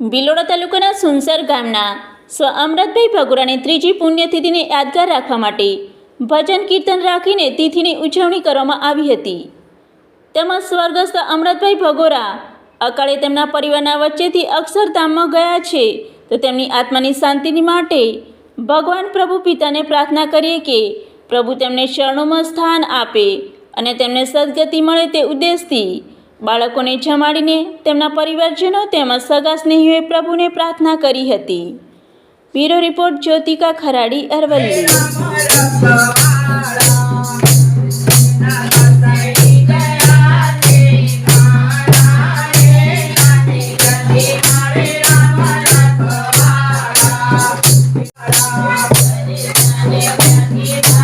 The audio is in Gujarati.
ભિલોડા તાલુકાના સુનસર ગામના સ્વ અમરતભાઈ ભગુરાની ત્રીજી પુણ્યતિથિને યાદગાર રાખવા માટે ભજન કીર્તન રાખીને તિથિની ઉજવણી કરવામાં આવી હતી. તેમાં સ્વર્ગસ્થ અમરતભાઈ ભગોરા અકાળે તેમના પરિવારના વચ્ચેથી અક્ષરધામમાં ગયા છે તો તેમની આત્માની શાંતિની માટે ભગવાન પ્રભુ પિતાને પ્રાર્થના કરીએ કે પ્રભુ તેમને શરણોમાં સ્થાન આપે અને તેમને સદગતિ મળે તે ઉદ્દેશથી બાળકોને જમાડીને તેમના પરિવારજનો તેમજ સગા સ્નેહીઓએ પ્રભુને પ્રાર્થના કરી હતી bureau report Jyotika Kharadi, Aravalli Yeah.